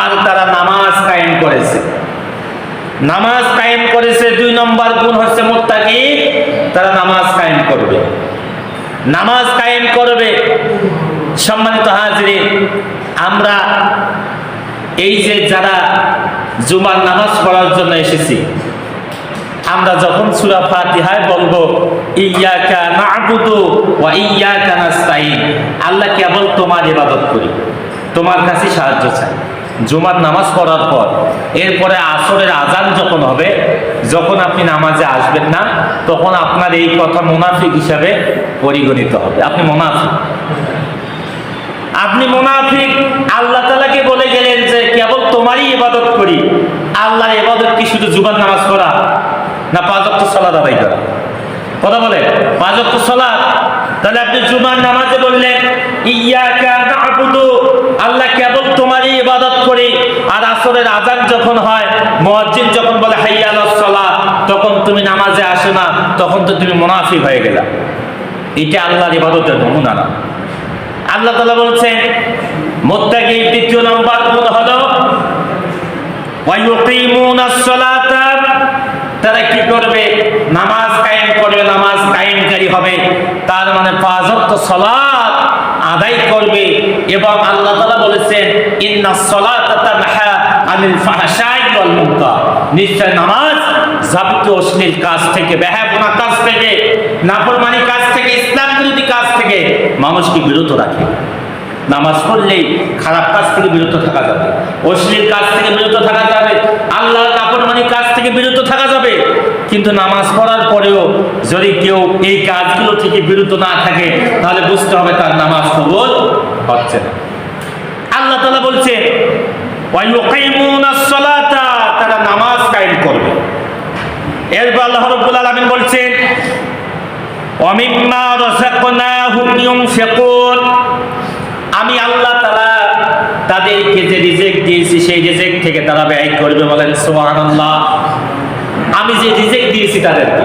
আর তারা নামাজ কায়েম করেছে। নামাজ কায়েম করেছে দুই নম্বর গুণ হচ্ছে মোত্তাকি, তারা নামাজ কায়েম করবে। নামাজ কায়েম করবে। সম্মানিত হাজিরে আমরা এই যে যারা জুমার নামাজ পড়ার জন্য এসেছি, আমরা যখন সূরা ফাতিহায় বলব ইয়াকা না'বুদু ওয়া ইয়াকা নাস্তাইন আল্লাহ কেবল তোমার ইবাদত করি, তোমার কাছে সাহায্য চাই। জুমার নামাজ পড়ার পর, এরপরে আসরের আজান যখন হবে, যখন আপনি নামাজে আসবেন না, তখন আপনার এই কথা মুনাফিক হিসাবে পরিগণিত হবে। আপনি মুনাফিক? আপনি মুনাফিক? আল্লাহ তালাকে বলে গেলেন যে, কেবল তোমারই ইবাদত করি। আল্লাহর ইবাদত কি শুধু জুবান নামাজ পড়া, না পাঁচ অক্ট সলাদ আদায় করা? কথা বলে পাঁচ অক্ট সলাদ তাহলে আপনি জুমার নামাজে বললেন ইয়াকা না'বুদু। আল্লাহ কেবল ইবাদত করি আর আসরের আজান যখন হয়, মুয়াজ্জিন যখন বলে, হাইয়া আলাস তখন তুমি নামাজে আসো না, তখন তো তুমি মুনাফিক হয়ে গেলা। এটা আল্লাহর ইবাদতের নমুনা না। আল্লাহ তালা বলছেন মোত্তাকির দ্বিতীয় নম্বর গুণ হলো তারা কি করবে? নামাজ কায়েম করবে, নামাজ কায়েমকারী হবে। তার মানে পাঁচ সালাত আদায় করবে এবং আল্লাহ তালা বলেছেন, ইন্না সলাতা নিশ্চয় নামাজ যাবতীয় অশ্লীল কাজ থেকে, বেহায়াপনা কাজ থেকে, নাফরমানি কাজ থেকে, ইসলাম বিরোধী কাজ থেকে মানুষকে বিরত রাখে। নামাজ পড়লেই খারাপ কাজ থেকে বিরত থাকা যাবে, অশ্লীল কাজ থেকে বিরত থাকা যাবে, আল্লাহর নাফরমানি কাজ থেকে বিরত থাকা যাবে। কিন্তু নামাজ পড়ার পরেও যদি কেউ এই কাজগুলো থেকে বিরত না থাকে, তাহলে বুঝতে হবে তার নামাজ কবুল হচ্ছে না। আল্লাহ তাআলা বলছে তারা নামাজ কায়েম করবে। এরপর আল্লাহ রাব্বুল আলামিন বলছেন ওয়ামিম্মা রাযাকনাহুম ইউনফিকুন আমি আল্লাহ তাআলা তাদেরকে যে রিজেক্ট দিয়েছি, সেই রিজেক্ট থেকে তারা ব্যয় করবে বলেন সুবহানাল্লাহ। আমি যে রিজেক্ট দিয়েছি তাদেরকে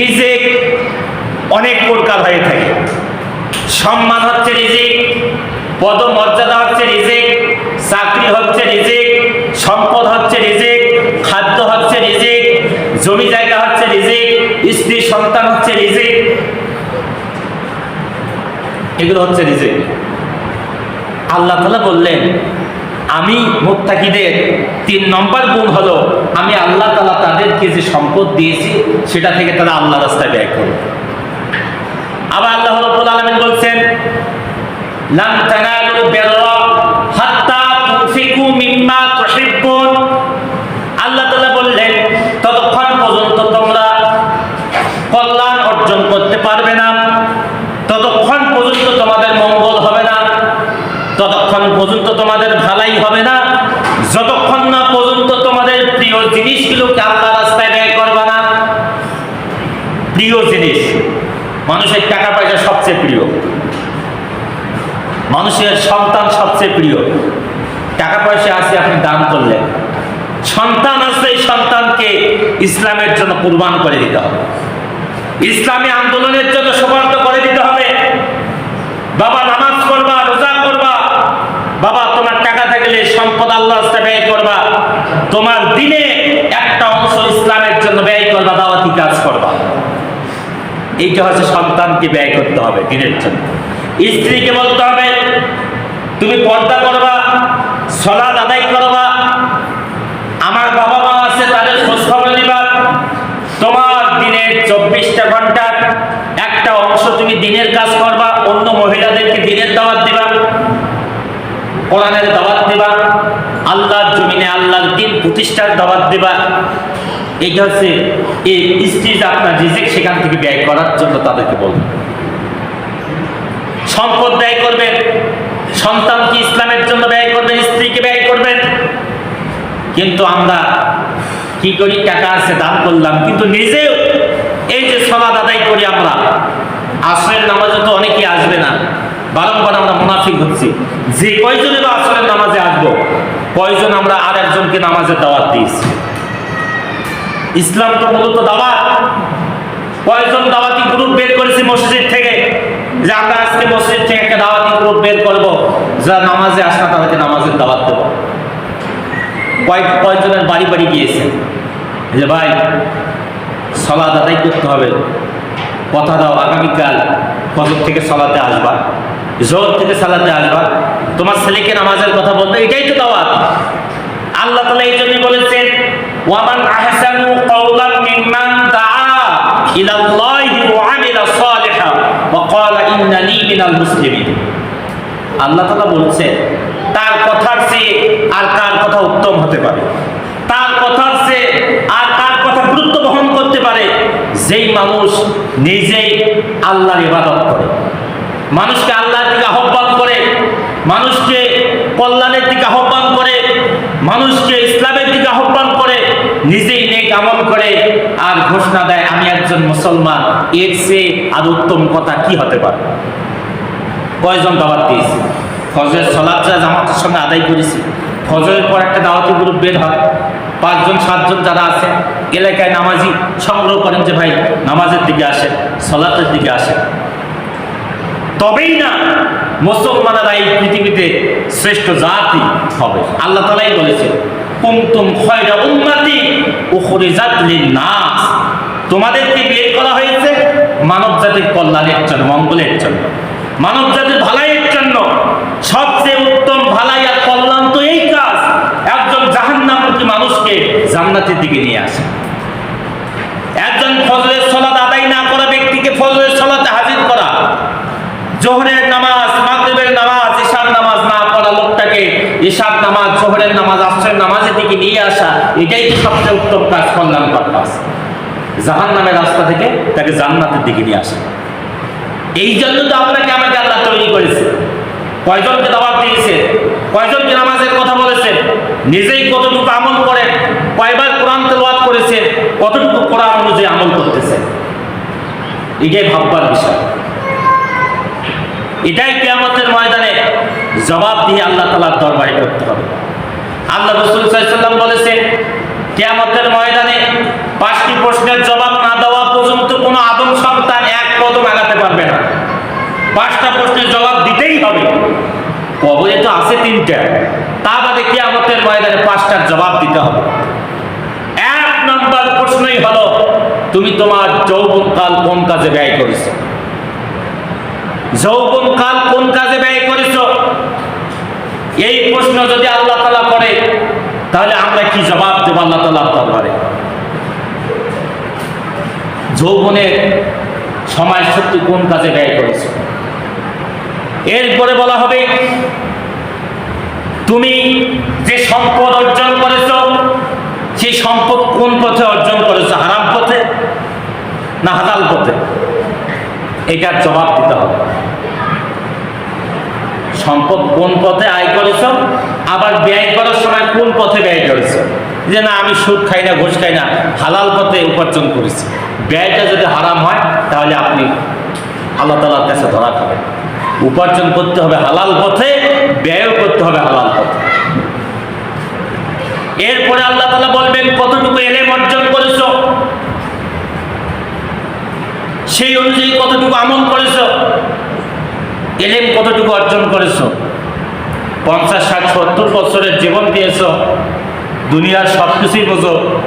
রিজেক্ট অনেক প্রকার হয়ে থাকে। সম্মান হচ্ছে রিজেক্ট, পদমর্যাদা হচ্ছে রিজেক্ট, চাকরি হচ্ছে রিজেক্ট, সম্পদ হচ্ছে রিজেক্ট, খাদ্য হচ্ছে রিজেক্ট, জমি জায়গা হচ্ছে রিজেক্ট, স্ত্রী সন্তান হচ্ছে রিজেক্ট। এগুলো হচ্ছে রিজেক্ট। আল্লাহ তালা বললেন আমি মুত্তাকিদের তিন নম্বর গুণ হলো, আমি আল্লাহ তালা তাদেরকে যে সম্পদ দিয়েছি, সেটা থেকে তারা আল্লাহ রাস্তায় ব্যয় করবে আবার আল্লাহ রাব্বুল আলামিন বলছেন লান তানালু বিররা হাত্তা তুনফিকু মিম্মা তুহিব্বুন। আল্লাহ তাআলা বললেন, ততক্ষণ পর্যন্ত তোমরা কল্যাণ অর্জন করতে পারবে না, ততক্ষণ পর্যন্ত তোমাদের মঙ্গল হবে না, ততক্ষণ পর্যন্ত তোমাদের ভালাই হবে না। যতক্ষণ না পর্যন্ত তোমাদের প্রিয় জিনিসগুলোকে আল্লাহ রাস্তায় ব্যয় করবে না। প্রিয় জিনিস, মানুষের টাকা পয়সা সবচেয়ে প্রিয়। মানুষের সন্তান সবচেয়ে প্রিয়। টাকা পয়সা আছে, আপনি দান করলেন। সন্তান আছে সন্তানকে ইসলামের জন্য কুরবান করে দিতে হবে। ইসলামী আন্দোলনের জন্য সুবর্ণ করে দিতে হবে। বাবা, নামাজ করবা রোজা করবা বাবা তোমার টাকা থাকলে সম্পদ আল্লাহ ব্যয় করবা। তোমার দিনে একটা অংশ ইসলামের জন্য ব্যয় করবা, দাওয়াতি কাজ করবা। এইটা হচ্ছে সন্তানকে ব্যয় করতে হবে দিনের জন্য। স্ত্রীকে বলতে হবে, তুমি পর্দা করবা সলাদ আদায় করবা, আমার বাবা মা আছে, তাদের খোঁজ খবর নিবা। তোমার দিনের চব্বিশটা ঘণ্টার একটা অংশ তুমি দিনের কাজ করবা, অন্য মহিলাদেরকে দিনের দাওয়াত দিবা। কোরআনের দাওয়াত দিবা, আল্লাহর জমিনে আল্লাহর দিন প্রতিষ্ঠার দাওয়াত দিবা। এইটা হচ্ছে এই স্ত্রী আপনার রিজেক সেখান থেকে ব্যয় করার জন্য তাদেরকে বলবেন সম্পদ ব্যয় করবেন সন্তানকে ইসলামের জন্য ব্যয় করবেন, স্ত্রীকে ব্যয় করবেন? কিন্তু আমরা কি করি? টাকা আছে, দান করলাম, কিন্তু নিজেও এই যে সলাদ আদায় করি আমরা। আসরের নামাজে তো অনেকেই আসবে না। বারংবার আমরা মুনাফিক হচ্ছি। যে কয়জনের আসলে নামাজে আসব? কয়জন আমরা আর একজনকে নামাজের দাওয়াত দিয়েছি? ইসলাম তো মূলত দাওয়াত। কয়জন দাওয়াতি গ্রুপ বের করেছি মসজিদ থেকে? যে আমরা আজকে মসজিদ থেকে একটা দাওয়াতি গ্রুপ বের করব, যারা নামাজে আসে না তাদেরকে নামাজের দাওয়াত দেবো। কয়েক কয়েকজনের বাড়ি বাড়ি গিয়েছে? যে ভাই সলাদ আদায় করতে হবে। কথা দাও, আগামীকাল ফজর থেকে সলাতে আসবা। জোর থেকে সালাতে আসবা তোমার ছেলেকে নামাজের কথা বলতে, এটাই তো দাওয়াত। আল্লাহ তালা এই জন্য বলেছেন, ওয়ামান আহসানু কওলান মিম্মান দাআ ইলাল্লাহি ওয়া আমিলা সালিহা ওয়া ক্বালা ইন্নানি মিনাল মুসলিমিন। আল্লাহ তালা বলছেন, তার কথার চেয়ে আর কার কথা উত্তম হতে পারে? তার কথার চেয়ে আর কার কথা গুরুত্ব বহন করতে পারে? যেই মানুষ নিজেই আল্লাহর ইবাদত করে। মানুষকে দিকে আহ্বান করে, মানুষকে কল্যাণের দিকে আহ্বান করে, মানুষকে ইসলামের দিকে আহ্বান করে, নিজেই নেক আমল করে, আর ঘোষণা দেয়, আমি একজন মুসলমান, এর চেয়ে আর উত্তম কথা কি হতে পারে? কয়জন দাওয়াত দিয়েছি? ফজরের সলাদটা জামাতের সঙ্গে আদায় করেছি, ফজরের পর একটা দাওয়াতি গ্রুপ বের হয়, পাঁচজন, সাতজন যারা আছে, এলাকায় নামাজি সংগ্রহ করেন যে, ভাই, নামাজের দিকে আসেন, সলাতের দিকে আসেন। তবেই না মুসলমানেরা এই পৃথিবীতে শ্রেষ্ঠ জাতি হবে। আল্লাহ তালাই বলেছে কুমতুম খয়রা উখরিজাত লিন-নাস। তোমাদেরকে বের করা হয়েছে মানব জাতির কল্যাণের জন্য, মঙ্গলের জন্য। মানব জাতির ভালাইয়ের জন্য সবচেয়ে উত্তম ভালাই আর কল্যাণ তো এই কাজ, একজন জাহান্নামুখী মানুষকে জান্নাতের দিকে নিয়ে আসে। একজন ফজরের সলাত আদায় না করা ব্যক্তিকে ফজরের সলাতে হাজির করা জোহরের নামাজ, মাগরিবের নামাজ, ঈশার নামাজ না পড়া লোকটাকে ঈশার নামাজ, জোহরের নামাজ, আসরের নামাজের দিকে নিয়ে আসা, এটাই তো সবচেয়ে উত্তম কাজ কল্যাণকর কাজ জাহান নামের রাস্তা থেকে তাকে জান্নাতের দিকে নিয়ে আসা। এই জন্য তো আপনাকে আমাকে আল্লাহ তৈরি করেছে। কয়জনকে দাওয়াত দিয়েছে? কয়জনকে নামাজের কথা বলেছেন নিজেই কতটুকু আমল করেন কয়বার কোরআন তেলাওয়াত করেছেন কতটুকু কোরআন অনুযায়ী আমল করতেছেন এটাই ভাববার বিষয়। এটাই কেয়ামতের ময়দানে জবাব দিয়ে আল্লাহ তালার দরবারে করতে হবে। আল্লাহ রসুল সাল্লাম বলেছেন, কেয়ামতের ময়দানে পাঁচটি প্রশ্নের জবাব না দেওয়া পর্যন্ত কোনো আদম সন্তান এক কদম আগাতে পারবে না। পাঁচটা প্রশ্নের জবাব দিতেই হবে। কবরে তো আছে তিনটা। তা বাদে কেয়ামতের ময়দানে পাঁচটার জবাব দিতে হবে। এক নম্বর প্রশ্নই হলো, তুমি তোমার যৌবনকাল কোন কাজে ব্যয় করেছ? যৌবন কাল কোন কাজে ব্যয় করেছ? এই প্রশ্ন যদি আল্লাহ তালা করে, তাহলে আমরা কি জবাব দেব আল্লাহ তালার দরবারে যৌবনের সময় সত্যি কোন কাজে ব্যয় করেছ? এরপরে বলা হবে, তুমি যে সম্পদ অর্জন করেছ, সেই সম্পদ কোন পথে অর্জন করেছ? হারাম পথে না হালাল পথে? এটার জবাব দিতে হবে। সম্পদ কোন পথে আয় করেছ? আবার ব্যয় করার সময় কোন পথে ব্যয় করেছ? যে না, আমি সুদ খাই না, ঘুষ খাই না, হালাল পথে উপার্জন করেছি। ব্যয়টা যদি হারাম হয়, তাহলে আপনি আল্লাহ তালার কাছে ধরা খাবেন। উপার্জন করতে হবে হালাল পথে, ব্যয়ও করতে হবে হালাল পথে। এরপরে আল্লাহ তালা বলবেন, কতটুকু এলেম অর্জন করেছ? সেই অনুযায়ী কতটুকু আমল করেছ? এলেম কতটুকু অর্জন করেছ? পঞ্চাশ, ষাট, সত্তর বছরের জীবন দিয়েছ। দুনিয়ার সব কিছুই বোঝো।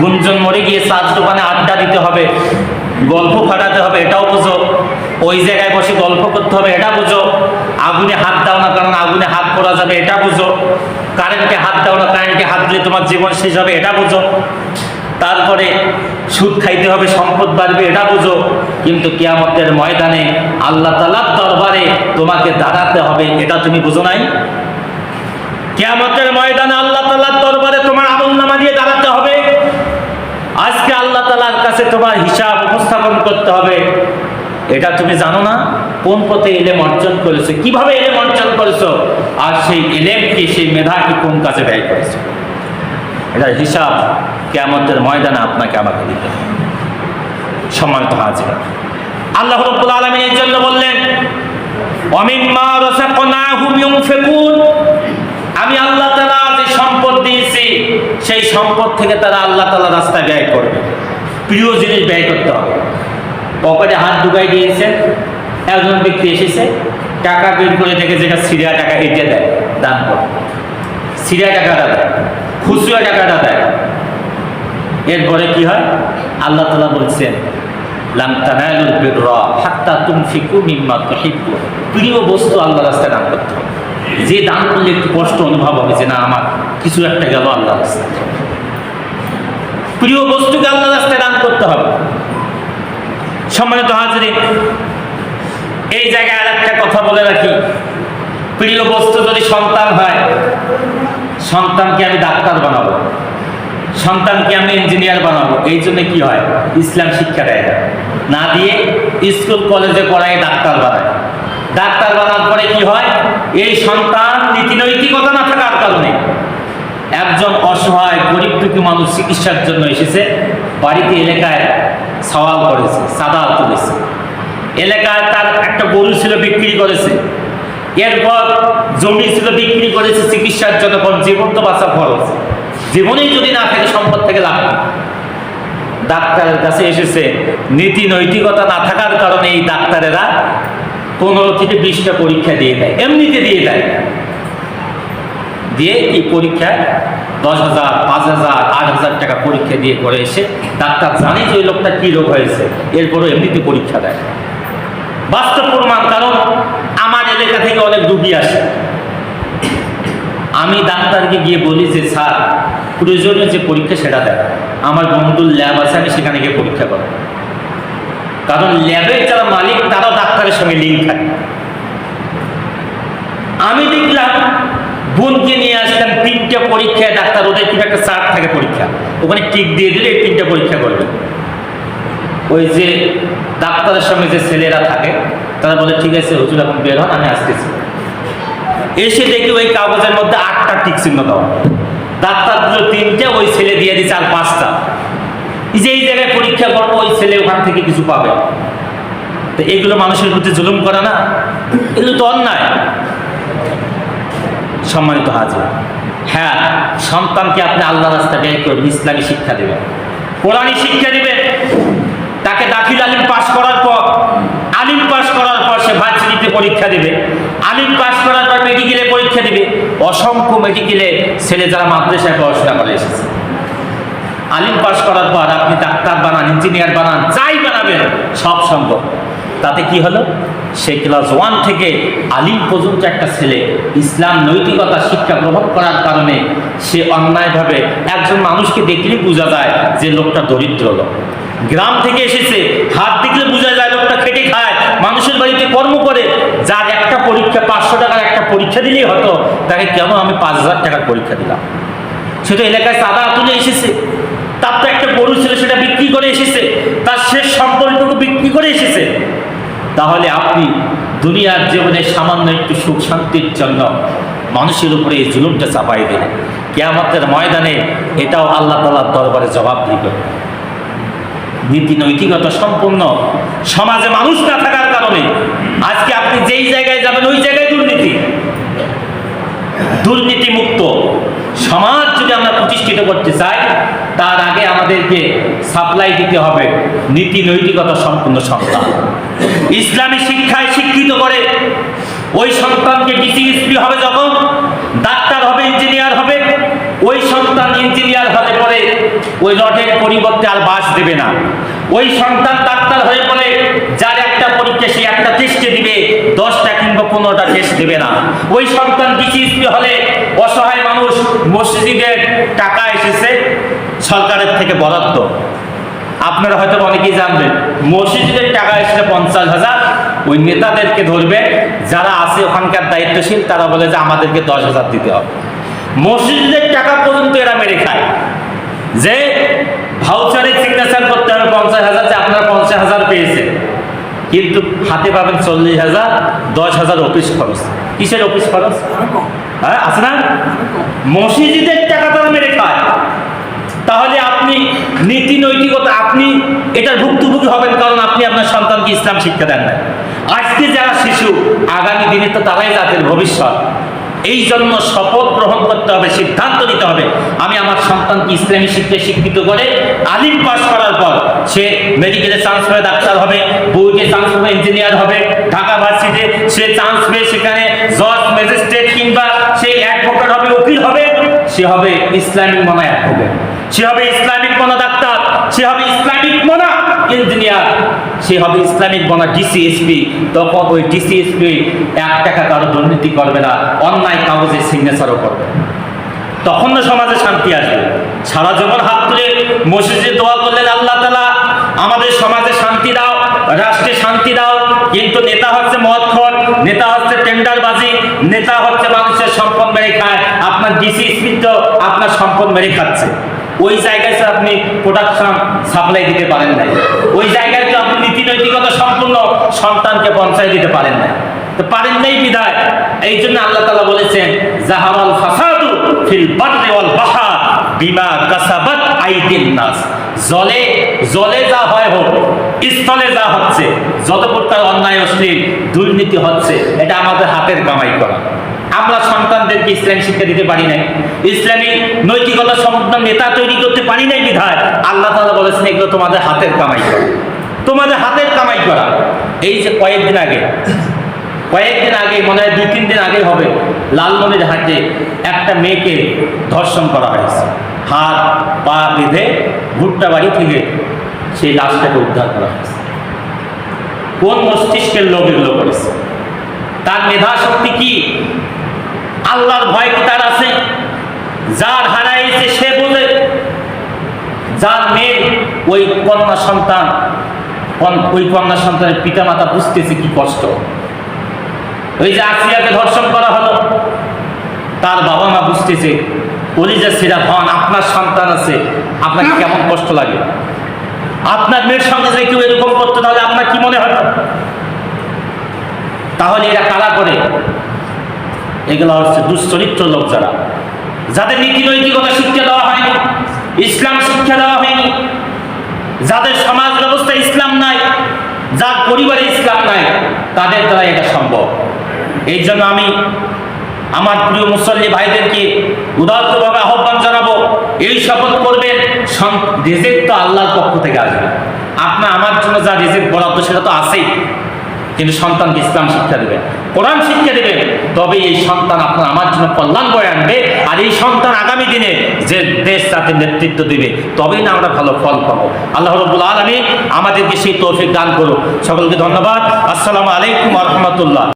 গুঞ্জন মরে গিয়ে চার দোকানে আড্ডা দিতে হবে। গল্প ফাটাতে হবে, এটাও বোঝো। ওই জায়গায় বসে গল্প করতে হবে, এটা বুঝো। আগুনে হাত দাও না, কারণ আগুনে হাত পড়া যাবে, এটা বুঝো। কারেন্টে হাত দাও না, কারেন্টে হাত দিলে তোমার জীবন শেষ হবে, এটা বুঝো। তারপরে সুদ খাইতে হবে, সম্পদ বাড়বে, এটা বুঝো। কিন্তু কিয়ামতের ময়দানে আল্লাহ তালার দরবারে তোমাকে দাঁড়াতে হবে, এটা তুমি বুঝো নাই? কেয়ামতের ময়দানে আল্লাহ তালার দরবারে তোমার আমল নামা দিয়ে দাঁড়াতে হবে। আজকে আল্লাহ তালার কাছে তোমার হিসাব উপস্থাপন করতে হবে। এটা তুমি জানো না? কোন পথে এলেম অর্জন করেছ? কীভাবে এলেম অর্জন করেছ? আর সেই এলেমকে, সেই মেধাকে কোন কাজে ব্যয় করেছ? এটা হিসাব। কেমতের ময়দানে আপনাকে আমাকে দিতে সম্মানিত হাজির। আল্লাহ রব্বুল আলমিন এই জন্য বললেন আমি আল্লাহ তাআলা যে সম্পদ দিয়েছি, সেই সম্পদ থেকে তারা আল্লাহ তাআলা রাস্তায় ব্যয় করবে। প্রিয় জিনিস ব্যয় করতে হবে। পকেটে হাত ঢুকাই দিয়েছে, একজন ব্যক্তি এসেছে, টাকা বের করে দেখে যেটা সিরিয়া টাকা এটা দেয় দান করে। সিরিয়া টাকাটা দেয়, খুচরো টাকাটা দেয়। এরপরে কি হয়? আল্লাহ তালা বলছেন প্রিয় বস্তু আল্লাহ রাস্তায় দান করতে হবে। যে দান করলে একটু কষ্ট অনুভব হবে যে, না, আমার কিছু একটা গেল আল্লাহ রাস্তায়। প্রিয় বস্তুকে আল্লাহ রাস্তায় দান করতে হবে। সম্মানিত হাজরে এই জায়গায় আর একটা কথা বলে রাখি। প্রিয় বস্তু যদি সন্তান হয়, সন্তানকে আমি ডাক্তার বানাবো। সন্তানকে আমি ইঞ্জিনিয়ার বানাবো। এই জন্য কি হয়? ইসলাম শিক্ষা দেয় না। দিয়ে স্কুল, কলেজে পড়ায় ডাক্তার বানায়। ডাক্তার বানার পরে কি হয়? এই সন্তান নীতি নৈতিকতা না থাকার কারণে একজন অসহায়, গরিব দুঃখী মানুষ চিকিৎসার জন্য এসেছে, বাড়িতে এলাকায় সওয়াল করেছে সাদাল তুলেছে। এলাকায় তার একটা গরু ছিল বিক্রি করেছে। এরপর জমি ছিল বিক্রি করেছে, চিকিৎসার জন্য কোন জীবন তো বাঁচা খরচ। জীবনেই যদি না থাকে, সম্পদ থেকে লাভ ডাক্তারের কাছে এসেছে, নীতি নৈতিকতা না থাকার কারণে এই ডাক্তারেরা পনেরো থেকে বিশটা পরীক্ষা দিয়ে দেয়, এমনিতে দিয়ে দেয়। দিয়ে এই পরীক্ষায় দশ হাজার, পাঁচ হাজার, আট হাজার টাকা পরীক্ষা দিয়ে করে এসে ডাক্তার জানে যে ওই লোকটা কী রোগ হয়েছে, এরপরও এমনিতে পরীক্ষা দেয়। বাস্তব প্রমাণ কারণ, আমার এলাকা থেকে অনেক রুগী আসে। আমি ডাক্তারকে গিয়ে বলি যে, স্যার, প্রয়োজনীয় যে পরীক্ষা সেটা দেয় আমার বন্ধুর ল্যাব আছে, আমি সেখানে গিয়ে পরীক্ষা করব। কারণ ল্যাবের যারা মালিক, তারাও ডাক্তারের সঙ্গে লিঙ্ক থাকে। আমি দেখলাম, বোনকে নিয়ে আসলাম, তিনটা পরীক্ষায় ডাক্তার ওদের কিন্তু একটা চার্ট থাকে পরীক্ষা। ওখানে টিক দিয়ে দিলে এই তিনটা পরীক্ষা করবে। ওই যে ডাক্তারের সঙ্গে যে ছেলেরা থাকে, তারা বলে, ঠিক আছে, হুজুর এখন বের হন, আমি আসতেছি। এসে দেখি ওই কাগজের মধ্যে আটটা টিক চিহ্ন দেওয়া ডাক্তার দিল তিনটে, ওই ছেলে দিয়ে দিচ্ছে আর পাঁচটা। যে এই জায়গায় পরীক্ষা করব, ওই ছেলে ওখান থেকে কিছু পাবে। তো এগুলো মানুষের প্রতি জুলুম করা না। এগুলো তো অন্যায়। সম্মানিত হাজির হ্যাঁ সন্তানকে আপনি আল্লাহ রাস্তা ব্যয় করবেন ইসলামী শিক্ষা দেবেন। কোরআনী শিক্ষা দিবেন তাকে দাখিল আলিম পাশ করার পর আলিম পাশ করার পর সে ভার্সিটিতে পরীক্ষা দেবে। আলিম পাশ করার পর মেডিকেলে পরীক্ষা দিবে। অসংখ্য মেডিকেলে ছেলে যারা মাদ্রাসায় পড়াশোনা করে এসেছে। আলিম পাশ করার পর আপনি ডাক্তার বানান ইঞ্জিনিয়ার বানান, যাই বানাবেন, সব সম্ভব। তাতে কি হলো? সে ক্লাস ওয়ান থেকে আলিম পর্যন্ত একটা ছেলে ইসলাম নৈতিকতা, শিক্ষা গ্রহণ করার কারণে সে অন্যায়ভাবে একজন মানুষকে দেখলেই বোঝা যায় যে লোকটা দরিদ্র লোক। গ্রাম থেকে এসেছে, হাত দেখলে বোঝা যায় মানুষের বাড়িতে কর্ম করে, যার একটা পরীক্ষা পাঁচশো টাকার একটা পরীক্ষা দিলেই হতো, তাকে কেন আমি পাঁচ হাজার টাকার পরীক্ষা দিলাম? সে তো এলাকায় চাঁদা তুলে এসেছে। তার তো একটা গরু ছিল, সেটা বিক্রি করে এসেছে। তার শেষ সম্পর্কটুকু বিক্রি করে এসেছে। তাহলে আপনি দুনিয়ার জীবনে সামান্য একটু সুখ শান্তির জন্য মানুষের উপরে এই জুলুমটা চাপাই দিলেন। কেয়ামতের ময়দানে এটাও আল্লাহ তালার দরবারে জবাব দিবে নীতি নৈতিকতা সম্পূর্ণ সমাজে মানুষ না থাকার কারণে আজকে আপনি যেই জায়গায় যাবেন, ওই জায়গায় দুর্নীতি। দুর্নীতি মুক্ত সমাজ যদি আমরা প্রতিষ্ঠিত করতে চাই, তার আগে আমাদেরকে সাপ্লাই দিতে হবে নীতি নৈতিকতা সম্পূর্ণ সন্তান ইসলামী শিক্ষায় শিক্ষিত করে ওই সন্তানকে ডিসিএসপি হবে যখন, ডাক্তার হবে, ইঞ্জিনিয়ার হবে, ওই সন্তান ইঞ্জিনিয়ার হলে পরে ওই রডের পরিবর্তে আর বাস দেবে না। ওই সন্তান ডাক্তার হয়ে পরে যার একটা পরীক্ষা সে একটা টেস্টে দিবে, দশটা কিংবা পনেরোটা টেস্ট দেবে না। ওই সন্তান ডিসিএসপি হলে অসহায় মানুষ মসজিদের টাকা এসেছে সরকারের থেকে বরাদ্দ। আপনারা হয়তো অনেকেই জানবেন, মসজিদের টাকা এসেছে পঞ্চাশ হাজার, ওই নেতাদেরকে ধরবে, যারা আছে ওখানকার দায়িত্বশীল, তারা বলে যে আমাদেরকে দশ হাজার দিতে হবে। মসজিদের টাকা পর্যন্ত এরা মেরে খায়। যে ভাউচারে সিগনেচার করতে হবে, পঞ্চাশ হাজার যে আপনারা পঞ্চাশ হাজার পেয়েছেন। কিন্তু হাতে পাবেন চল্লিশ হাজার, দশ হাজার অফিস খরচ। কিসের অফিস খরচ? হ্যাঁ আছে না? মসজিদের টাকা তারা মেরে খায়। তাহলে আপনি নীতি নৈতিকতা, আপনি এটার ভুক্তভোগী হবেন কারণ আপনি আপনার সন্তানকে ইসলাম শিক্ষা দেন না আজকে যারা শিশু, আগামী দিনে তো তারাই জাতির ভবিষ্যৎ। এই জন্য শপথ গ্রহণ করতে হবে, সিদ্ধান্ত নিতে হবে। আমি আমার সন্তানকে ইসলামী শিক্ষায় শিক্ষিত করে আলিম পাস করার পর সে মেডিকেলে চান্স পেয়ে ডাক্তার হবে বউকে চান্স পেয়ে ইঞ্জিনিয়ার হবে, ঢাকা ভার্সিটিতে সে চান্স পেয়ে সেখানে জজ ম্যাজিস্ট্রেট কিংবা সে অ্যাডভোকেট হবে, উকিল হবে। সে হবে ইসলামিক মনা অ্যাডভোকেট। সে হবে ইসলামিক মনা ডাক্তার। সে হবে ইসলামিক মনা ইঞ্জিনিয়ার সে হবে ইসলামিক মনা ডিসিএসপি তখন ওই ডিসিএসপি এক টাকা কারও দুর্নীতি করবে না, অন্যায় কাগজে সিগনেচারও করবে। তখন সমাজে শান্তি আসবে। সারা জীবন হাত তুলে মসজিদে দোয়া করলেন, আল্লাহ তালা আমাদের সমাজে শান্তি দাও, রাষ্ট্রে শান্তি দাও। কিন্তু নেতা হচ্ছে মদখর নেতা হচ্ছে টেন্ডারবাজি, নেতা হচ্ছে মানুষের সম্পদ মেরে খায়। আপনার ডিসি স্পিড আপনার সম্পদ মেরে খাচ্ছে। ওই জায়গায় তো আপনি প্রোডাকশন সাপ্লাই দিতে পারেন নাই। ওই জায়গায় তো আপনি নীতি নৈতিকতা সম্পূর্ণ সন্তানকে পঞ্চায় দিতে পারেন নাই। তো পারেন নাই বিধায়। এই জন্য আল্লাহ তালা বলেছেন, জাহারাল ফাসাদু ফিল বাররি ওয়াল বাহর বিমা কাসাবাত আইদিন নাস। জলে জলে যা হয় হোক, স্থলে যা হচ্ছে, যত প্রকার অন্যায়, অশ্লীল দুর্নীতি হচ্ছে, এটা আমাদের হাতের কামাই করা। আমরা সন্তানদেরকে ইসলাম শিক্ষা দিতে পারি নাই? ইসলামী নৈতিকতা সম্পন্ন নেতা তৈরি করতে পারি নাই বিধায়? আল্লাহ তাআলা বলেছেন, এগুলো তোমাদের হাতের কামাই করা। তোমাদের হাতের কামাই করা। এই যে কয়েকদিন আগে কয়েকদিন আগে, মনে হয় দুই, তিন দিন আগে হবে, লালমনির হাটে একটা মেয়েকে ধর্ষণ করা হয়েছে। হাত, পা বেঁধে ভুট্টা বাড়ি থেকে সেই লাশটাকে উদ্ধার করা হয়েছে। কোন মস্তিষ্কের লোক এগুলো করেছে? তার মেধা শক্তি কি? আল্লাহর ভয় কি তার আছে? যার হারাইছে সে বোঝে। যার মেয়ে, ওই কন্যা সন্তান ওই কন্যা সন্তানের পিতামাতা বুঝতেছে কি কষ্ট। ওই যে আসিয়াকে ধর্ষণ করা হলো, তার বাবা মা বুঝতেছে কলিজা সিরা হন আপনার সন্তান আছে, আপনাকে কেমন কষ্ট লাগে? আপনার মেয়ের সঙ্গে যে কেউ এরকম করতে, তাহলে আপনার কি মনে হয় তাহলে এরা কারা করে? এগুলো হচ্ছে দুশ্চরিত্র লোক যারা। যাদের নীতি নৈতিকতা শিক্ষা দেওয়া হয়নি, ইসলাম শিক্ষা দেওয়া হয়নি, যাদের সমাজ ব্যবস্থা ইসলাম নাই, যার পরিবারে ইসলাম নাই, তাদের দ্বারা এটা সম্ভব। এই জন্য আমি আমার প্রিয় মুসল্লি ভাইদেরকে উদারতভাবে আহ্বান জানাব, এই শপথ করবেন রিজেক্ট তো আল্লাহর পক্ষ থেকে আসবে। আপনার, আমার জন্য যা রিজেক্ট বরাদ্দ, সেটা তো আছেই। কিন্তু সন্তানকে ইসলাম শিক্ষা দেবেন কোরআন শিক্ষা দেবেন তবে এই সন্তান আপনার আমার জন্য কল্যাণ বয়ে আনবে, আর এই সন্তান আগামী দিনে যে দেশ তাতে নেতৃত্ব দেবে, তবেই না আমরা ভালো ফল পাবো। আল্লাহ রবুল আলমী আমাদেরকে সেই তৌফিক দান করুক। সকলকে ধন্যবাদ। আসসালামু আলাইকুম রহমতুল্লাহ।